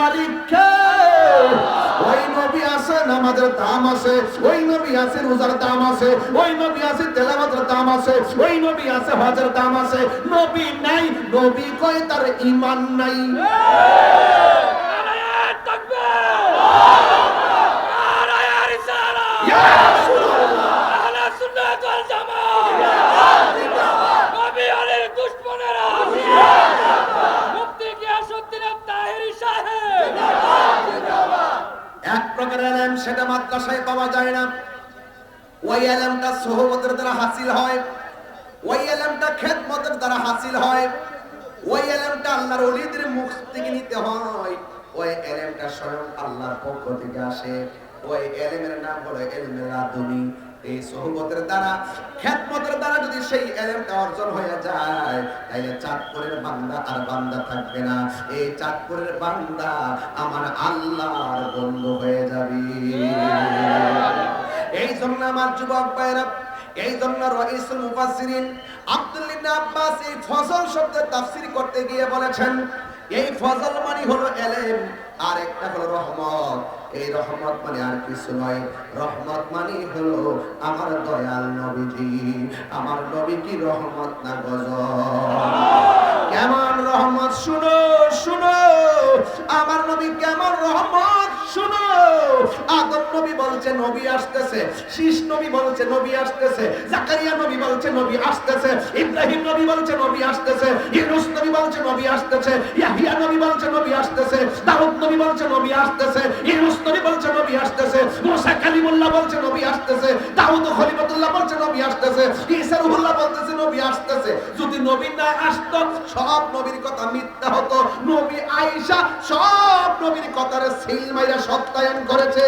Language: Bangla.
মালিককে। দাম আছে। ওই নবী আছে রোজার দাম আছে। ওই নবী আছে তেলাবাতের দাম আছে। ওই নবী আছে হজের দাম আছে। নবী নাই নবী কয় তার ইমান নাই। প্রকার এলেম সেটা মাদ্রাসায় পাওয়া যায় না। ওই এলেমটা সোহবতের দ্বারা হাসিল হয়। ওই এলেমটা খেদমতের দ্বারা হাসিল হয়। ওই এলেমটা আল্লাহর ওলিদের মুখ থেকে নিতে হয়। ওই এলেমটা স্বয়ং আল্লাহর পক্ষ থেকে আসে। ওই এলেমের নাম হলো এলমে লাদুনি এই সোহবতের দ্বারা খেদমতের সেই এলেমটা অর্জন হয়ে যায়। তাইলে চাঁদপুরের বান্দা আর বান্দা থাকবে না। এই চাঁদপুরের বান্দা আমার আল্লাহর বন্ধু হয়ে যাবে। এই জন্য আমার যুবক ভাইরা এই জন্য রইসুল মুফাসসিরিন আব্দুল ইবনে আব্বাস এই ফজল শব্দের তাফসীর করতে গিয়ে বলেছেন, এই ফজল মানে হলো এলেম। আর একটা হলো রহমত। এই রহমত মানে আর কিছু নয়। রহমত মানে হলো আমার দয়াল নবীজি। আমার নবী কি রহমত না গজ কেমন রহমত? শুনো শুনো। আমার নবী কেমন রহমত? শুনো। বলছে নবী আসতেছে শীষ নবী বলছে নবী আসতেছে জাকারিয়া নবী বলছে নবী আসতেছে ইব্রাহিম নবী বলছে নবী আসতেছে ইউনুস নবী বলছে নবী আসতেছে ইয়াহিয়া নবী বলছে নবী আসতেছে দাউদ নবী বলছে নবী আসতেছে ইউনুস নবী বলছে নবী আসতেছে মুসা কালিমুল্লাহ বলছে নবী আসতেছে দাউদ খলিফাতুল্লাহ বলছে নবী আসতেছে ঈসা রুহুল্লাহ বলতেছে নবী আসতেছে যদি নবী না আসতো সব নবীর কথা মিথ্যা হতো নবী আয়েশা সব নবীর কথার সিল মাইরা সত্যায়ন করেছে